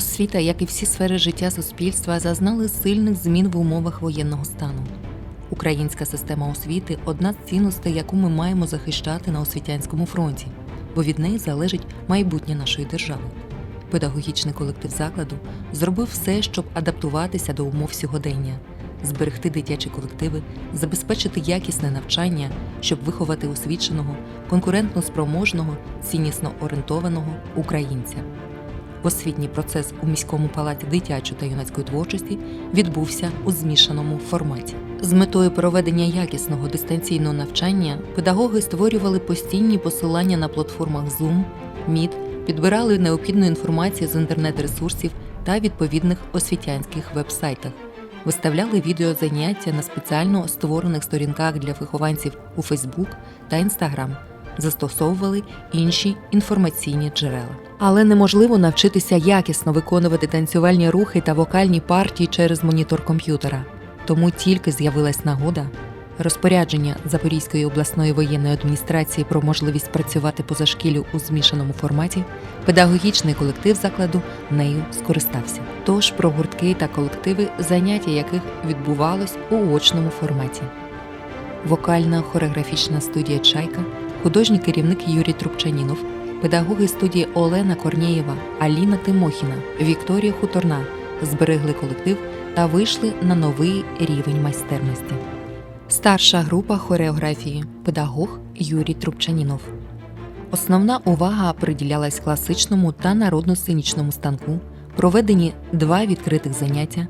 Освіта, як і всі сфери життя суспільства, зазнали сильних змін в умовах воєнного стану. Українська система освіти одна з цінностей, яку ми маємо захищати на освітянському фронті, бо від неї залежить майбутнє нашої держави. Педагогічний колектив закладу зробив все, щоб адаптуватися до умов сьогодення, зберегти дитячі колективи, забезпечити якісне навчання, щоб виховати освіченого, конкурентно спроможного, ціннісно орієнтованого українця. Освітній процес у міському палаті дитячої та юнацької творчості відбувся у змішаному форматі. З метою проведення якісного дистанційного навчання педагоги створювали постійні посилання на платформах Zoom, Meet, підбирали необхідну інформацію з інтернет-ресурсів та відповідних освітянських вебсайтах, виставляли відеозаняття на спеціально створених сторінках для вихованців у Facebook та Instagram, застосовували інші інформаційні джерела. Але неможливо навчитися якісно виконувати танцювальні рухи та вокальні партії через монітор комп'ютера. Тому тільки з'явилась нагода. Розпорядження Запорізької обласної воєнної адміністрації про можливість працювати поза шкілю у змішаному форматі, педагогічний колектив закладу нею скористався. Тож про гуртки та колективи, заняття яких відбувалось у очному форматі. Вокальна хореографічна студія Чайка, художній керівник Юрій Трубчанінов, педагоги студії Олена Корнієва, Аліна Тимохіна, Вікторія Хуторна зберегли колектив та вийшли на новий рівень майстерності. Старша група хореографії педагог Юрій Трубчанінов. Основна увага приділялась класичному та народно-сценічному станку, проведені два відкритих заняття,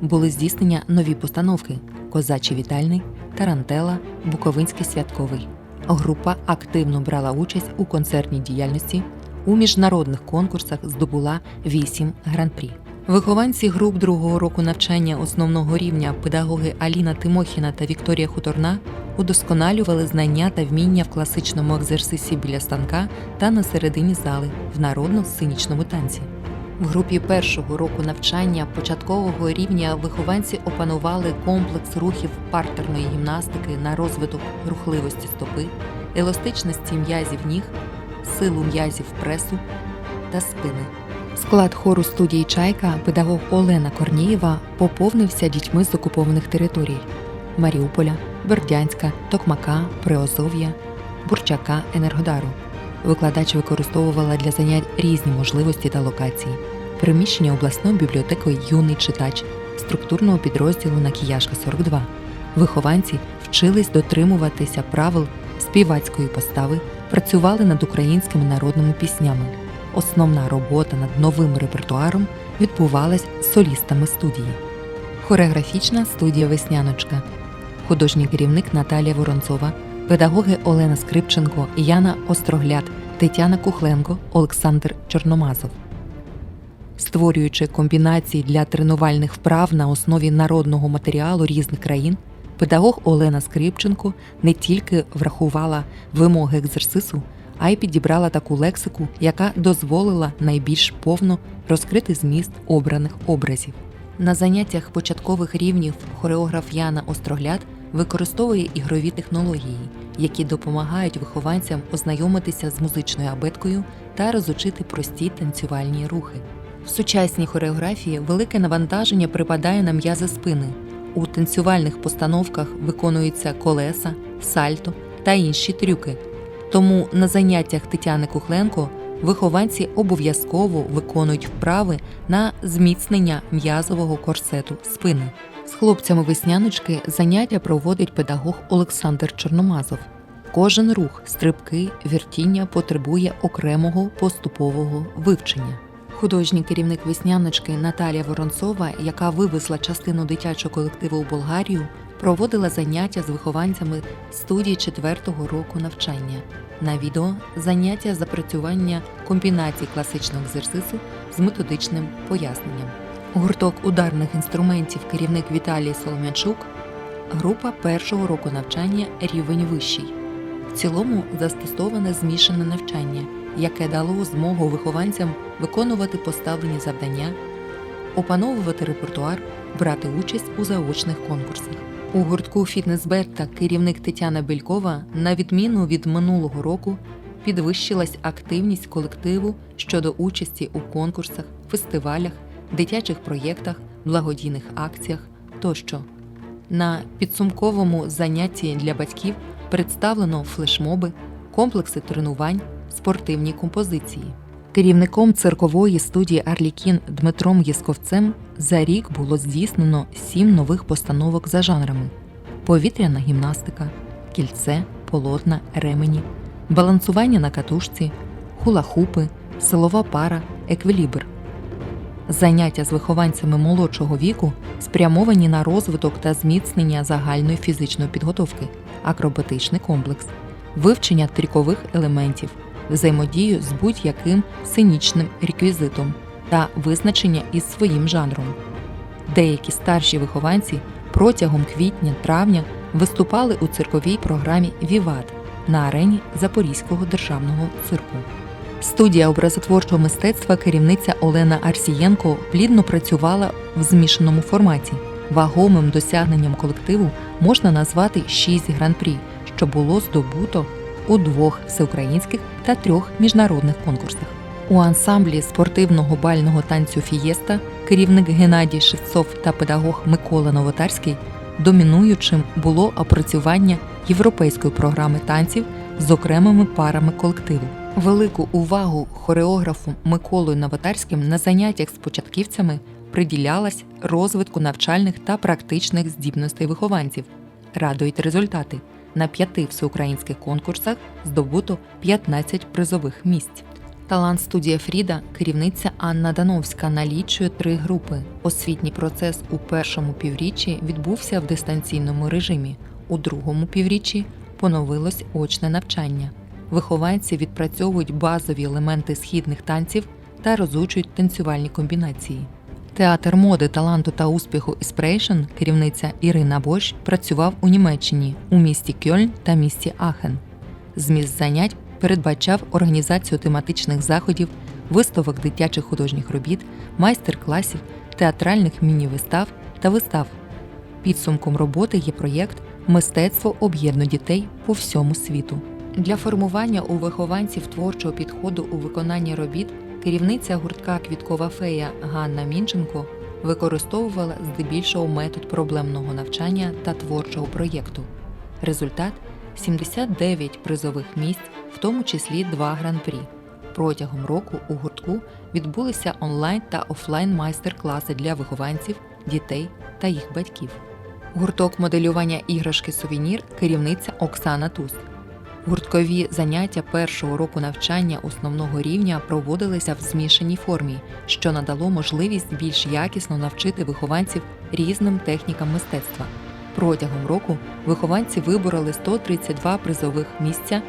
були здійснення нові постановки Козачий вітальний, Тарантела, Буковинський святковий. Група активно брала участь у концертній діяльності, у міжнародних конкурсах здобула 8 гран-прі. Вихованці груп другого року навчання основного рівня педагоги Аліна Тимохіна та Вікторія Хуторна удосконалювали знання та вміння в класичному екзерсисі біля станка та на середині зали в народно-сценічному танці. В групі першого року навчання початкового рівня вихованці опанували комплекс рухів партерної гімнастики на розвиток рухливості стопи, еластичності м'язів ніг, силу м'язів пресу та спини. Склад хору студії Чайка, педагог Олена Корнієва, поповнився дітьми з окупованих територій Маріуполя, Бердянська, Токмака, Приозов'я, Бурчака, Енергодару. Викладач використовувала для занять різні можливості та локації. Приміщення обласної бібліотеки Юний читач структурного підрозділу на Кияшка 42. Вихованці вчились дотримуватися правил співацької постави, працювали над українськими народними піснями. Основна робота над новим репертуаром відбувалась солістами студії. Хореографічна студія Весняночка, художній керівник Наталія Воронцова, педагоги Олена Скрипченко, Яна Острогляд, Тетяна Кухленко, Олександр Чорномазов. Створюючи комбінації для тренувальних вправ на основі народного матеріалу різних країн, педагог Олена Скрипченко не тільки врахувала вимоги екзерсису, а й підібрала таку лексику, яка дозволила найбільш повно розкрити зміст обраних образів. На заняттях початкових рівнів хореограф Яна Острогляд використовує ігрові технології, які допомагають вихованцям ознайомитися з музичною абеткою та розучити прості танцювальні рухи. В сучасній хореографії велике навантаження припадає на м'язи спини. У танцювальних постановках виконуються колеса, сальто та інші трюки. Тому на заняттях Тетяни Кухленко вихованці обов'язково виконують вправи на зміцнення м'язового корсету спини. З хлопцями весняночки заняття проводить педагог Олександр Чорномазов. Кожен рух, стрибки, віртіння потребує окремого поступового вивчення. Художній керівник весняночки Наталія Воронцова, яка вивезла частину дитячого колективу у Болгарію, проводила заняття з вихованцями студії четвертого року навчання. На відео заняття запрацювання комбінацій класичного екзерсису з методичним поясненням. Гурток ударних інструментів керівник Віталій Солом'янчук, група першого року навчання рівень вищий. В цілому застосоване змішане навчання, яке дало змогу вихованцям виконувати поставлені завдання, опановувати репертуар, брати участь у заочних конкурсах. У гуртку «Фітнес-Бетта» керівник Тетяна Белькова, на відміну від минулого року, підвищилась активність колективу щодо участі у конкурсах, фестивалях, дитячих проєктах, благодійних акціях тощо. На підсумковому занятті для батьків представлено флешмоби, комплекси тренувань, спортивні композиції. Керівником циркової студії Арлікін Дмитром Єсковцем за рік було здійснено сім нових постановок за жанрами: повітряна гімнастика, кільце, полотна, ремені, балансування на катушці, хула-хупи, силова пара, еквілібр. Заняття з вихованцями молодшого віку спрямовані на розвиток та зміцнення загальної фізичної підготовки, акробатичний комплекс, вивчення трікових елементів, взаємодію з будь-яким сценічним реквізитом та визначення із своїм жанром. Деякі старші вихованці протягом квітня-травня виступали у цирковій програмі Віват на арені Запорізького державного цирку. Студія образотворчого мистецтва керівниця Олена Арсієнко плідно працювала в змішаному форматі. Вагомим досягненням колективу можна назвати шість гран-прі, що було здобуто у двох всеукраїнських та трьох міжнародних конкурсах. У ансамблі спортивного бального танцю Фієста керівник Геннадій Шевцов та педагог Микола Новотарський домінуючим було опрацювання європейської програми танців з окремими парами колективу. Велику увагу хореографу Миколою Новотарським на заняттях з початківцями приділялась розвитку навчальних та практичних здібностей вихованців. Радують результати. На п'яти всеукраїнських конкурсах здобуто 15 призових місць. Талант студія Фріда, керівниця Анна Дановська, налічує три групи. Освітній процес у першому півріччі відбувся в дистанційному режимі, у другому півріччі поновилось очне навчання. Вихованці відпрацьовують базові елементи східних танців та розучують танцювальні комбінації. Театр моди, таланту та успіху Іспрейшн, керівниця Ірина Бош, працював у Німеччині у місті Кьольн та місті Ахен. Зміст занять передбачав організацію тематичних заходів, виставок дитячих художніх робіт, майстер-класів, театральних міні-вистав та вистав. Підсумком роботи є проєкт Мистецтво об'єднує дітей по всьому світу. Для формування у вихованців творчого підходу у виконанні робіт керівниця гуртка Квіткова фея Ганна Мінченко використовувала здебільшого метод проблемного навчання та творчого проєкту. Результат 79 призових місць, в тому числі два гран-прі. Протягом року у гуртку відбулися онлайн та офлайн майстер-класи для вихованців, дітей та їх батьків. Гурток моделювання іграшки сувенір керівниця Оксана Туз. Гурткові заняття першого року навчання основного рівня проводилися в змішаній формі, що надало можливість більш якісно навчити вихованців різним технікам мистецтва. Протягом року вихованці вибороли 132 призових місця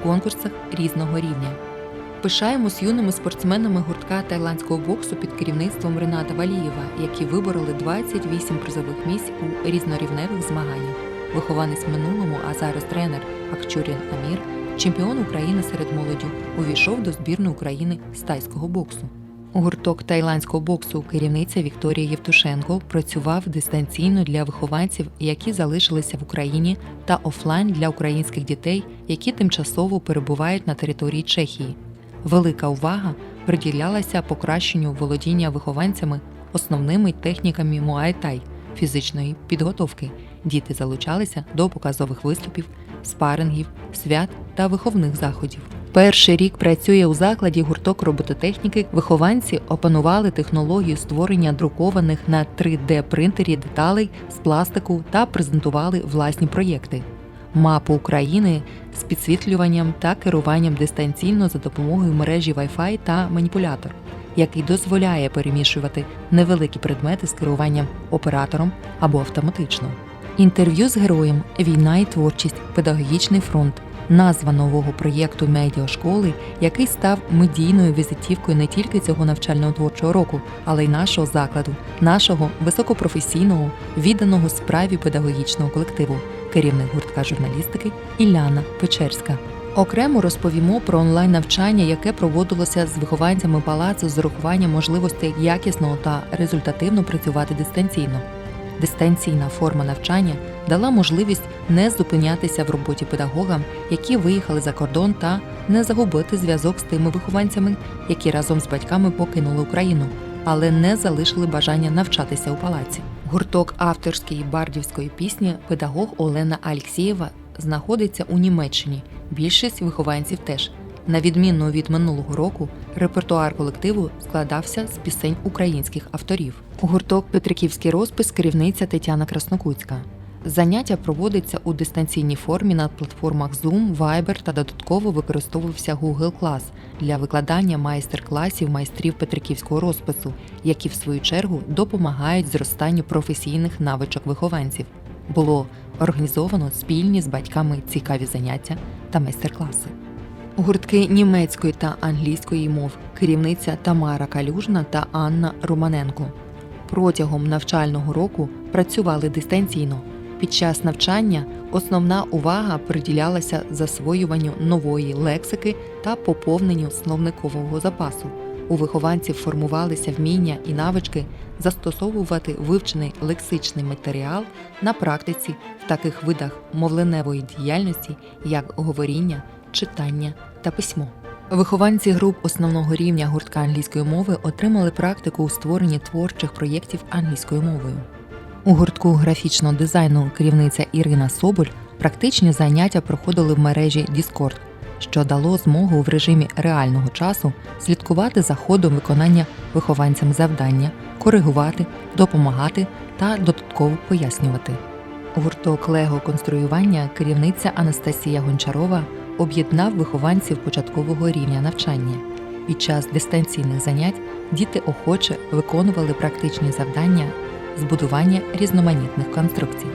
в конкурсах різного рівня. Пишаємось юними спортсменами гуртка тайландського боксу під керівництвом Рената Валієва, які вибороли 28 призових місць у різнорівневих змаганнях. Вихованець минулому, а зараз тренер Акчурін Амір, чемпіон України серед молоді, увійшов до збірної України з тайського боксу. Гурток тайландського боксу керівниця Вікторія Євтушенко працював дистанційно для вихованців, які залишилися в Україні, та офлайн для українських дітей, які тимчасово перебувають на території Чехії. Велика увага приділялася покращенню володіння вихованцями основними техніками муай-тай – фізичної підготовки. Діти залучалися до показових виступів, спарингів, свят та виховних заходів. Перший рік працює у закладі гурток робототехніки. Вихованці опанували технологію створення друкованих на 3D принтері деталей з пластику та презентували власні проєкти. Мапу України з підсвітлюванням та керуванням дистанційно за допомогою мережі Wi-Fi та маніпулятор, який дозволяє перемішувати невеликі предмети з керуванням оператором або автоматично. Інтерв'ю з героєм Війна і творчість, педагогічний фронт. Назва нового проєкту медіашколи, який став медійною візитівкою не тільки цього навчального творчого року, але й нашого закладу, нашого високопрофесійного, відданого справі педагогічного колективу, керівник гуртка журналістики Іляна Печерська. Окремо розповімо про онлайн навчання, яке проводилося з вихованцями палацу з урахуванням можливостей якісно та результативно працювати дистанційно. Дистанційна форма навчання дала можливість не зупинятися в роботі педагогам, які виїхали за кордон, та не загубити зв'язок з тими вихованцями, які разом з батьками покинули Україну, але не залишили бажання навчатися у палаці. Гурток авторської бардівської пісні педагог Олена Алєксєєва знаходиться у Німеччині. Більшість вихованців теж. На відміну від минулого року, репертуар колективу складався з пісень українських авторів. Гурток Петриківський розпис керівниця Тетяна Краснокутська. Заняття проводиться у дистанційній формі на платформах Zoom, Viber та додатково використовувався Google Class для викладання майстер-класів майстрів петриківського розпису, які в свою чергу допомагають зростанню професійних навичок вихованців. Було організовано спільні з батьками цікаві заняття та майстер-класи. Гуртки німецької та англійської мов керівниця Тамара Калюжна та Анна Романенко. Протягом навчального року працювали дистанційно. Під час навчання основна увага приділялася засвоюванню нової лексики та поповненню словникового запасу. У вихованців формувалися вміння і навички застосовувати вивчений лексичний матеріал на практиці в таких видах мовленевої діяльності, як говоріння, читання та письмо. Вихованці груп основного рівня гуртка англійської мови отримали практику у створенні творчих проєктів англійською мовою. У гуртку графічного дизайну керівниця Ірина Соболь практичні заняття проходили в мережі Discord, що дало змогу в режимі реального часу слідкувати за ходом виконання вихованцям завдання, коригувати, допомагати та додатково пояснювати. Гурток Лего конструювання керівниця Анастасія Гончарова об'єднав вихованців початкового рівня навчання. Під час дистанційних занять діти охоче виконували практичні завдання збудування різноманітних конструкцій.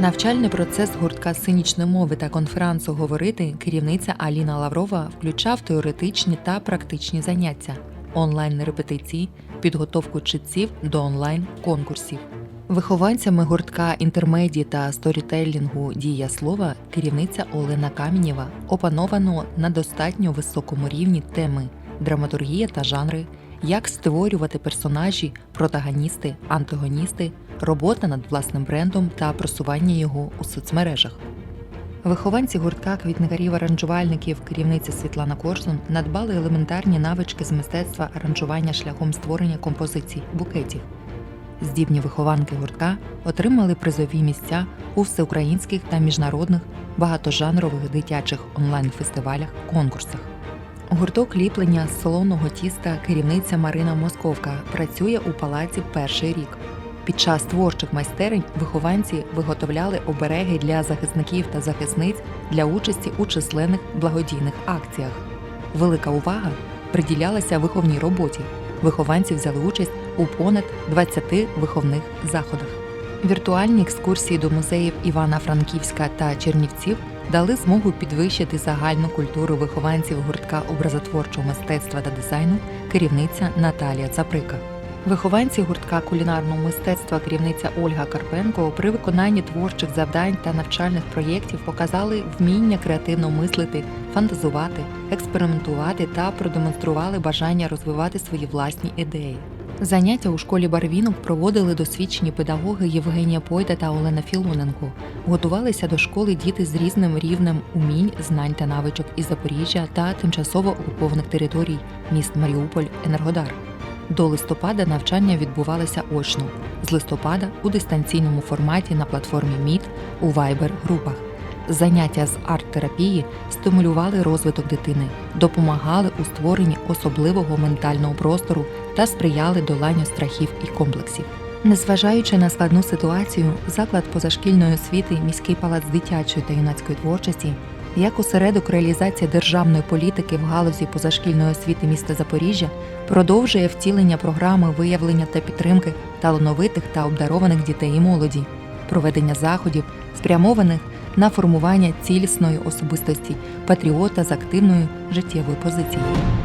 Навчальний процес гуртка сценічної мови та конферансу говорити керівниця Аліна Лаврова включав теоретичні та практичні заняття, онлайн репетиції, підготовку читців до онлайн конкурсів. Вихованцями гуртка інтермедії та сторітелінгу Дія слова керівниця Олена Камінєва опановано на достатньо високому рівні теми драматургія та жанри, як створювати персонажі, протагоністи, антагоністи, робота над власним брендом та просування його у соцмережах. Вихованці гуртка квітникарів-аранжувальників, керівниця Світлана Корсун надбали елементарні навички з мистецтва аранжування шляхом створення композицій букетів. Здібні вихованки гуртка отримали призові місця у всеукраїнських та міжнародних багатожанрових дитячих онлайн-фестивалях конкурсах. Гурток ліплення солоного тіста керівниця Марина Московка працює у палаці перший рік. Під час творчих майстерень вихованці виготовляли обереги для захисників та захисниць для участі у численних благодійних акціях. Велика увага приділялася виховній роботі. Вихованці взяли участь у понад 20 виховних заходах. Віртуальні екскурсії до музеїв Івана-Франківська та Чернівців дали змогу підвищити загальну культуру вихованців гуртка образотворчого мистецтва та дизайну керівниця Наталія Цаприка. Вихованці гуртка кулінарного мистецтва керівниця Ольга Карпенко при виконанні творчих завдань та навчальних проєктів показали вміння креативно мислити, фантазувати, експериментувати та продемонстрували бажання розвивати свої власні ідеї. Заняття у школі барвінок проводили досвідчені педагоги Євгенія Пойда та Олена Філоненко. Готувалися до школи діти з різним рівнем умінь, знань та навичок із Запоріжжя та тимчасово окупованих територій міст Маріуполь, Енергодар. До листопада навчання відбувалося очно, з листопада у дистанційному форматі на платформі Meet у Viber групах. Заняття з арт-терапії стимулювали розвиток дитини, допомагали у створенні особливого ментального простору та сприяли доланню страхів і комплексів. Незважаючи на складну ситуацію, заклад позашкільної освіти міський палац дитячої та юнацької творчості як осередок реалізації державної політики в галузі позашкільної освіти міста Запоріжжя продовжує втілення програми виявлення та підтримки талановитих та обдарованих дітей і молоді, проведення заходів, спрямованих на формування цілісної особистості патріота з активною життєвою позицією.